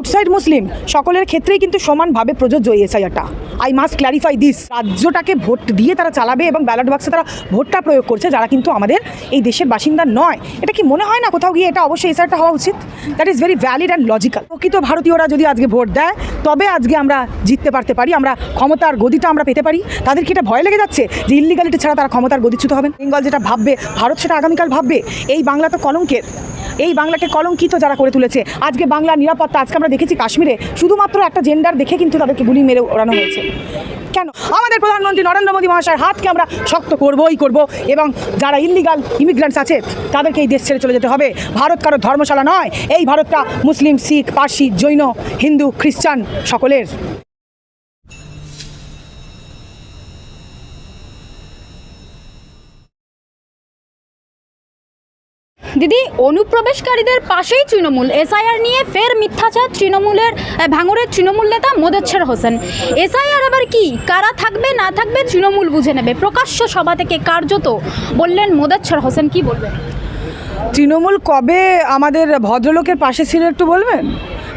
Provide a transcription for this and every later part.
Outside মুসলিম। সকলের ক্ষেত্রেই কিন্তু সমানভাবে প্রযোজ্য এই আই মাস্ট ক্ল্যারিফাই দিস রাজ্যটাকে ভোট দিয়ে তারা চালাবে এবং ব্যালট বাক্সে তারা ভোটটা প্রয়োগ করছে, যারা কিন্তু আমাদের এই দেশের বাসিন্দা নয়। এটা কি মনে হয় না কোথাও গিয়ে এটা অবশ্যই এসআইআরটা হওয়া উচিত? That is very valid and logical প্রকৃত ভারতীয়রা যদি আজকে ভোট দেয়, তবে আজকে আমরা জিততে পারতে পারি, আমরা ক্ষমতার গদিটা আমরা পেতে পারি। তাদের কি এটা ভয় লেগে যাচ্ছে যে ইলিগালিটি ছাড়া তারা ক্ষমতার গদিচ্যুত হবেন? বেঙ্গল যেটা ভাববে, ভারত সেটা আগামীকাল ভাববে। এই বাংলা তো কলঙ্কের। এই বাংলাকে কলঙ্কিত যারা করে তুলেছে, আজকে বাংলা নিরাপত্তা, আজকে আমরা দেখেছি কাশ্মীরে, শুধুমাত্র একটা জেন্ডার দেখে কিন্তু তাদেরকে গুলি মেরে ওড়ানো হয়েছে। কেন? আমাদের প্রধানমন্ত্রী নরেন্দ্র মোদী মহাশয়ের হাতকে আমরা শক্ত করবই করব এবং যারা ইলিগাল ইমিগ্রান্টস আছে, তাদেরকে এই দেশ ছেড়ে চলে যেতে হবে। ভারত কারও ধর্মশালা নয়, এই ভারতটা মুসলিম, শিখ, পার্সি, জৈন, হিন্দু, খ্রিস্টান সকলের। দিদি, অনুপ্রবেশকারীদের পাশেই তৃণমূল। এসআইআর নিয়ে ফের মিথ্যাচার, তৃণমূলের ভাঙরের তৃণমূল নেতা মোদেচ্ছের হোসেন। এসআইআর আবার কি? কারা থাকবে, না থাকবে তৃণমূল বুঝে নেবে। প্রকাশ্য সভা থেকে কার্যত বললেন মোদেচ্ছের হোসেন, কি বলবেন? তৃণমূল কবে আমাদের ভদ্রলোকের পাশে ছিল একটু বলবেন?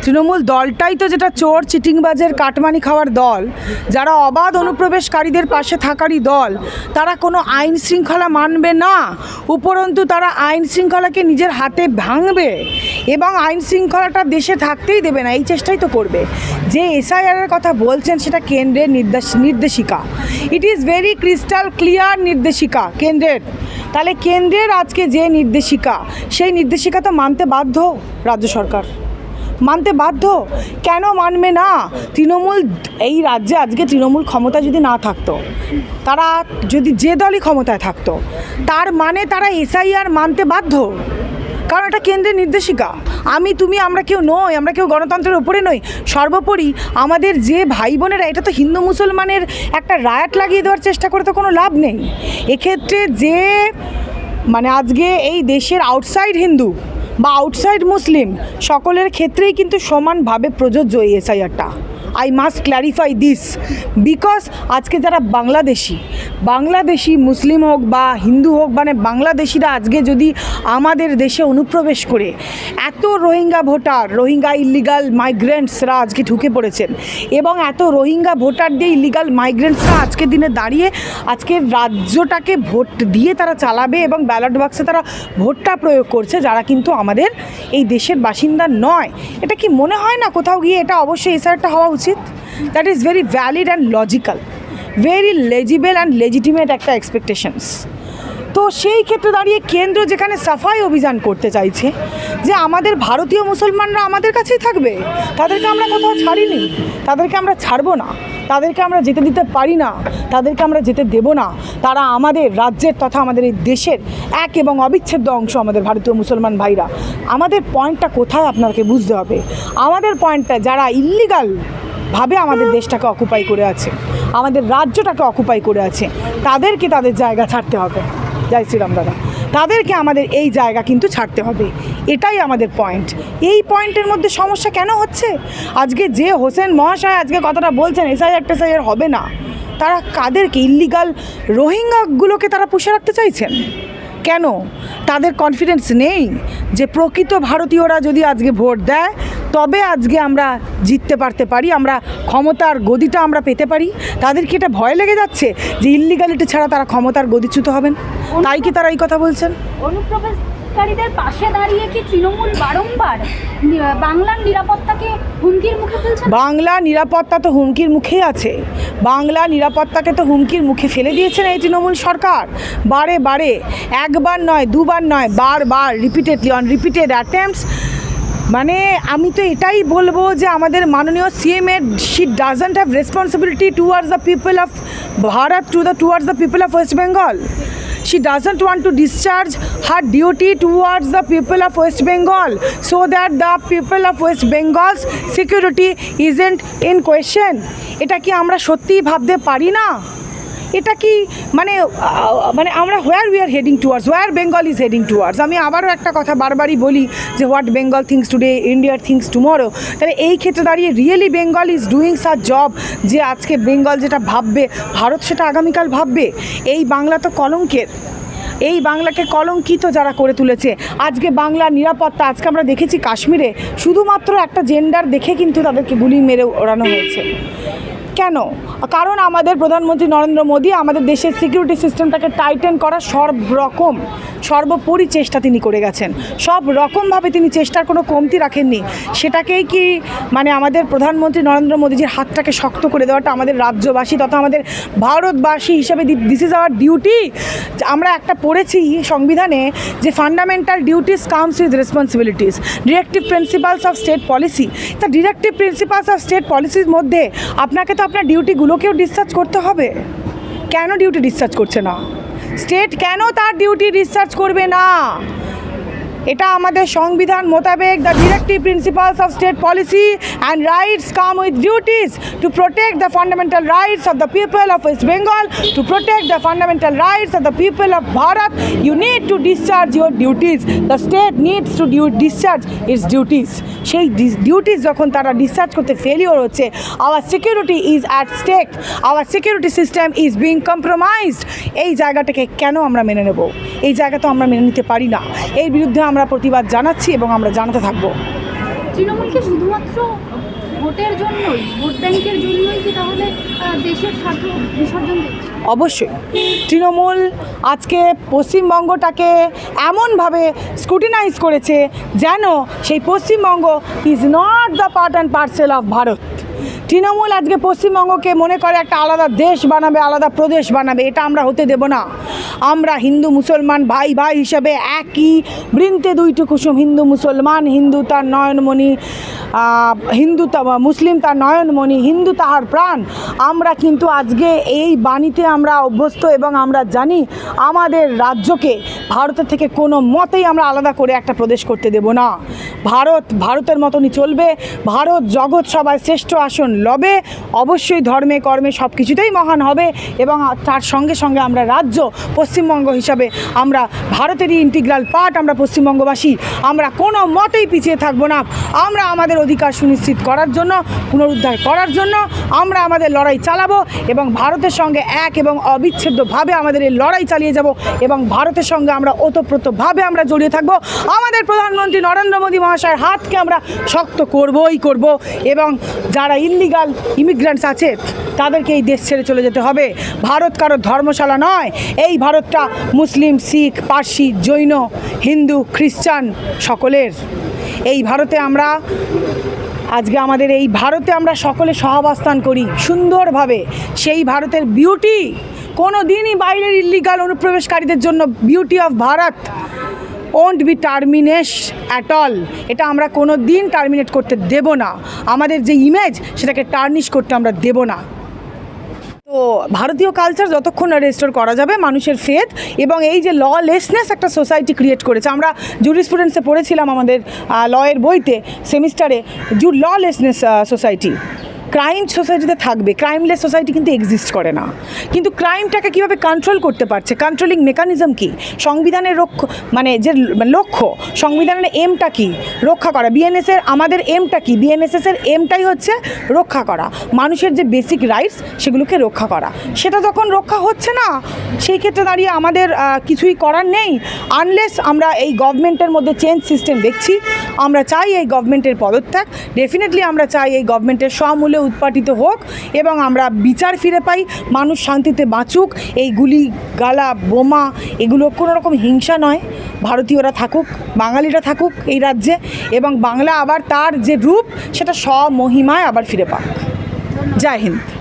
তৃণমূল দলটাই তো যেটা চোর, চিটিংবাজের কাটমানি খাওয়ার দল। যারা অবাধ অনুপ্রবেশকারীদের পাশে থাকারই দল, তারা কোনো আইন শৃঙ্খলা মানবে না। উপরন্তু তারা আইন শৃঙ্খলাকে নিজের হাতে ভাঙবে এবং আইন শৃঙ্খলাটা দেশে থাকতেই দেবে না, এই চেষ্টাই তো করবে। যে এসআইআরের কথা বলছেন সেটা কেন্দ্রের নির্দেশ, নির্দেশিকা। It is very crystal clear নির্দেশিকা, কেন্দ্রের। তাহলে কেন্দ্রের আজকে যে নির্দেশিকা, সেই নির্দেশিকা তো মানতে বাধ্য রাজ্য সরকার। মানতে বাধ্য? কেন মানবে না? তৃণমূল, এই রাজ্যে আজকে তৃণমূল ক্ষমতা যদি না থাকতো, তারা যদি যে দলই ক্ষমতায় থাকতো, তার মানে তারা এসআইআর মানতে বাধ্য? কারণ এটা কেন্দ্রের নির্দেশিকা। আমি, তুমি, আমরা কেউ নই, আমরা কেউ গণতন্ত্রের ওপরে নই। সর্বোপরি আমাদের যে ভাই বোনেরা, এটা তো হিন্দু মুসলমানের একটা রায়াট লাগিয়ে দেওয়ার চেষ্টা করে তো কোনো লাভ নেই। এক্ষেত্রে যে মানে আজকে এই দেশের আউটসাইড হিন্দু বা আউটসাইড মুসলিম সকলের ক্ষেত্রেই কিন্তু সমানভাবে প্রযোজ্য এই এসআইআরটা I must clarify this because আজকে যারা বাংলাদেশি বাংলাদেশি মুসলিম হোক বা হিন্দু হোক মানে বাংলাদেশিরা আজকে যদি আমাদের দেশে অনুপ্রবেশ করে, এত রোহিঙ্গা ভোটার, রোহিঙ্গা ইলিগাল মাইগ্রেন্টসরা আজকে ঢুকে পড়েছেন এবং এত রোহিঙ্গা ভোটার দিয়ে ইলিগাল মাইগ্রেন্টসরা আজকের দিনে দাঁড়িয়ে আজকের রাজ্যটাকে ভোট দিয়ে তারা চালাবে এবং ব্যালট বাক্সে তারা ভোটটা প্রয়োগ করছে, যারা কিন্তু আমাদের এই দেশের বাসিন্দা নয়। এটা কি মনে হয় না কোথাও গিয়ে? এটা অবশ্যই এসআরটা হওয়া উচিত। That is very valid and logical very legible and legitimate একটা এক্সপেকটেশনস তো সেই ক্ষেত্রে দাঁড়িয়ে কেন্দ্র যেখানে সাফাই অভিযান করতে চাইছে, যে আমাদের ভারতীয় মুসলমানরা আমাদের কাছেই থাকবে, তাদেরকে আমরা কোথাও ছাড়িনি, তাদেরকে আমরা ছাড়বো না, তাদেরকে আমরা যেতে দিতে পারি না, তাদেরকে আমরা যেতে দেব না। তারা আমাদের রাজ্যের তথা আমাদের এই দেশের এক এবং অবিচ্ছেদ্য অংশ আমাদের ভারতীয় মুসলমান ভাইরা। আমাদের পয়েন্টটা কোথায় আপনাকে বুঝতে হবে? আমাদের পয়েন্টটা যারা ইল্লিগাল ভাবে আমাদের দেশটাকে অকুপাই করে আছে, আমাদের রাজ্যটাকে অকুপাই করে আছে, তাদেরকে তাদের জায়গা ছাড়তে হবে। জয় শ্রীরাম দাদা। তাদেরকে আমাদের এই জায়গা কিন্তু ছাড়তে হবে। এটাই আমাদের পয়েন্ট এই পয়েন্টের মধ্যে সমস্যা কেন হচ্ছে? আজকে যে হোসেন মহাশয় আজকে কথাটা বলছেন এসআইআর টেসআইআর হবে না। তারা কাদেরকে ইল্লিগাল রোহিঙ্গাগুলোকে তারা পুষে রাখতে চাইছেন? কেন? তাদের কনফিডেন্স নেই যে প্রকৃত ভারতীয়রা যদি আজকে ভোট দেয় তবে আজকে আমরা জিততে পারতে পারি আমরা ক্ষমতার গদিটা আমরা পেতে পারি। তাদের কি এটা ভয় লেগে যাচ্ছে যে ইল্লিগালিটি ছাড়া তারা ক্ষমতার গদিচ্যুত হবেন। তাই কি তারা এই কথা বলছেন? অনুপ্রবেশকারীদের পাশে দাঁড়িয়ে কি তৃণমূল বারংবার বাংলার নিরাপত্তাকে হুমকির মুখে ফেলছে? বাংলা নিরাপত্তা তো হুমকির মুখেই আছে। বাংলা নিরাপত্তাকে তো হুমকির মুখে ফেলে দিয়েছেন এই তৃণমূল সরকার। বারে বারে একবার নয় দুবার নয় বারবার রিপিটেডলি অন রিপিটেড অ্যাটেম্পটস মানে আমি তো এটাই বলব যে আমাদের মাননীয় সিএম এর she doesn't have responsibility towards the people of Bharat to the towards the people of West Bengal she doesn't want to discharge her duty towards the people of West Bengal so that the people of West Bengal's security isn't in question এটা কি আমরা সত্যিই ভাবতে পারি না? এটা কি মানে মানে আমরা where we are heading towards where Bengal is heading towards আমি আবারও একটা কথা বারবারই বলি যে হোয়াট বেঙ্গল থিংস টুডে ইন্ডিয়ার থিংস টুমরো তাহলে এই ক্ষেত্রে দাঁড়িয়ে really Bengal is doing their job যে আজকে বেঙ্গল যেটা ভাববে, ভারত সেটা আগামীকাল ভাববে? এই বাংলা তো কলঙ্কের। এই বাংলাকে কলঙ্কিত যারা করে তুলেছে। আজকে বাংলার নিরাপত্তা, আজকে আমরা দেখেছি কাশ্মীরে শুধুমাত্র একটা জেন্ডার দেখে কিন্তু তাদেরকে গুলি মেরে ওড়ানো হয়েছে। কেন? কারণ আমাদের প্রধানমন্ত্রী নরেন্দ্র মোদী আমাদের দেশের সিকিউরিটি সিস্টেমটাকে টাইটেন করার সব রকম সর্বোপরি চেষ্টা তিনি করে গেছেন। সব রকমভাবে তিনি চেষ্টার কোনো কমতি রাখেননি। সেটাকেই কি মানে আমাদের প্রধানমন্ত্রী নরেন্দ্র মোদীজির হাতটাকে শক্ত করে দেওয়াটা আমাদের রাজ্যবাসী তথা আমাদের ভারতবাসী হিসেবে দিস ইজ আওয়ার ডিউটি আমরা একটা পড়েছি সংবিধানে যে fundamental duties comes with responsibilities directive principles of state policy তা ডিরেক্টিভ প্রিন্সিপালস অফ স্টেট পলিসির মধ্যে আপনাকে তো আপনার ডিউটিগুলোকেও ডিসচার্জ করতে হবে? কেন ডিউটি ডিসচার্জ করছে না? স্টেট কেন তার ডিউটি ডিসচার্জ করবে না? এটা আমাদের সংবিধান মোতাবেক the directive principles of state policy and rights come with duties to protect the fundamental rights of the people of West Bengal to protect the fundamental rights of the people of Bharat you need to discharge your duties the state needs to due discharge its duties সেই duties যখন তারা discharge করতে failure হচ্ছে our security is at stake our security system is being compromised এই জায়গাটাকে কেন আমরা মেনে নেব? এই জায়গা তো আমরা মেনে নিতে পারি না। এর বিরুদ্ধে আমরা প্রতিবাদ জানাচ্ছি এবং আমরা জানাতে থাকব। তৃণমূলকে শুধুমাত্র ভোটের জন্যই ভোট ব্যাংকের জন্যই কি তাহলে দেশের স্বার্থ বিসর্জন অবশ্যই। তৃণমূল আজকে পশ্চিমবঙ্গটাকে এমনভাবে স্ক্রুটিনাইজ করেছে যেন সেই Paschimbanga is not the part and parcel of Bharat Trinamool আজকে পশ্চিমবঙ্গকে মনে করে একটা আলাদা দেশ বানাবে, আলাদা প্রদেশ বানাবে, এটা আমরা হতে দেব না। আমরা হিন্দু মুসলমান ভাই ভাই হিসাবে একই বৃন্তে দুইটি কুসুম, হিন্দু মুসলমান, হিন্দু তার নয়নমণি হিন্দু মুসলিম তার নয়নমণি, হিন্দু তাহার প্রাণ। আমরা কিন্তু আজকে এই বাণীতে আমরা অভ্যস্ত এবং আমরা জানি আমাদের রাজ্যকে ভারতের থেকে কোনো মতেই আমরা আলাদা করে একটা প্রদেশ করতে দেব না। ভারত, ভারতের মতনই চলবে। ভারত জগৎ সবাই শ্রেষ্ঠ আসন লবে অবশ্যই ধর্মে, কর্মে সব কিছুতেই মহান হবে এবং তার সঙ্গে সঙ্গে আমরা রাজ্য পশ্চিমবঙ্গ হিসাবে আমরা ভারতেরই ইন্টিগ্রাল পার্ট আমরা পশ্চিমবঙ্গবাসী। আমরা কোনো মতেই পিছিয়ে থাকব না। আমরা আমাদের অধিকার সুনিশ্চিত করার জন্য, পুনরুদ্ধার করার জন্য আমরা আমাদের লড়াই চালাবো এবং ভারতের সঙ্গে এক এবং অবিচ্ছেদ্যভাবে আমাদের এই লড়াই চালিয়ে যাব এবং ভারতের সঙ্গে আমরা ওতপ্রোতভাবে আমরা জড়িয়ে থাকব। আমাদের প্রধানমন্ত্রী নরেন্দ্র মোদী মহাশয়ের হাতকে আমরা শক্ত করবই করব এবং যারা ইলিগাল ইমিগ্রান্টস আছে, তাদেরকে এই দেশ ছেড়ে চলে যেতে হবে। ভারত কারও ধর্মশালা নয়। এই ভারতটা মুসলিম, শিখ, পার্সি, জৈন, হিন্দু, খ্রিস্টান সকলের। এই ভারতে আমরা, আজকে আমাদের এই ভারতে আমরা সকলে সহাবস্থান করি সুন্দরভাবে। সেই ভারতের বিউটি কোনো দিনই বাইরের ইল্লিগাল অনুপ্রবেশকারীদের জন্য beauty of Bharat. Won't be termination at all এটা আমরা কোনো দিন টার্মিনেট করতে দেব না। আমাদের যে ইমেজ সেটাকে টার্নিশ করতে আমরা দেব না। তো ভারতীয় কালচার যতক্ষণ না রেস্টোর করা যাবে মানুষের ফেথ এবং এই যে ললেসনেস একটা সোসাইটি ক্রিয়েট করেছে, আমরা জুরিস্টুডেন্টসে পড়েছিলাম আমাদের লয়ের বইতে সেমিস্টারে জু ললেসনেস সোসাইটি ক্রাইম সোসাইটিতে থাকবে ক্রাইমলেস সোসাইটি কিন্তু এক্সিস্ট করে না। কিন্তু ক্রাইমটাকে কীভাবে কন্ট্রোল করতে পারছে? কন্ট্রোলিং মেকানিজম কি? সংবিধানের রক্ষ মানে যে লক্ষ্য, সংবিধানের এমটা কি? রক্ষা করা। বিএনএসের আমাদের এমটা কি? বিএনএসএসের এমটাই হচ্ছে রক্ষা করা। মানুষের যে বেসিক রাইটস সেগুলোকে রক্ষা করা। সেটা যখন রক্ষা হচ্ছে না, সেই ক্ষেত্রে দাঁড়িয়ে আমাদের কিছুই করার নেই। আনলেস আমরা এই গভর্নমেন্টের মধ্যে চেঞ্জ সিস্টেম দেখছি, আমরা চাই এই গভর্নমেন্টের পদত্যাগ। ডেফিনেটলি আমরা চাই এই গভর্নমেন্টের সমূলে উৎপাটিত হোক এবং আমরা বিচার ফিরে পাই, মানুষ শান্তিতে বাঁচুক, এই গুলি, গালা, বোমা, এগুলো কোনো রকম হিংসা নয়। ভারতীয়রা থাকুক, বাঙালিরা থাকুক এই রাজ্যে এবং বাংলা আবার তার যে রূপ, সেটা স্বমহিমায় আবার ফিরে পাক। জয় হিন্দ।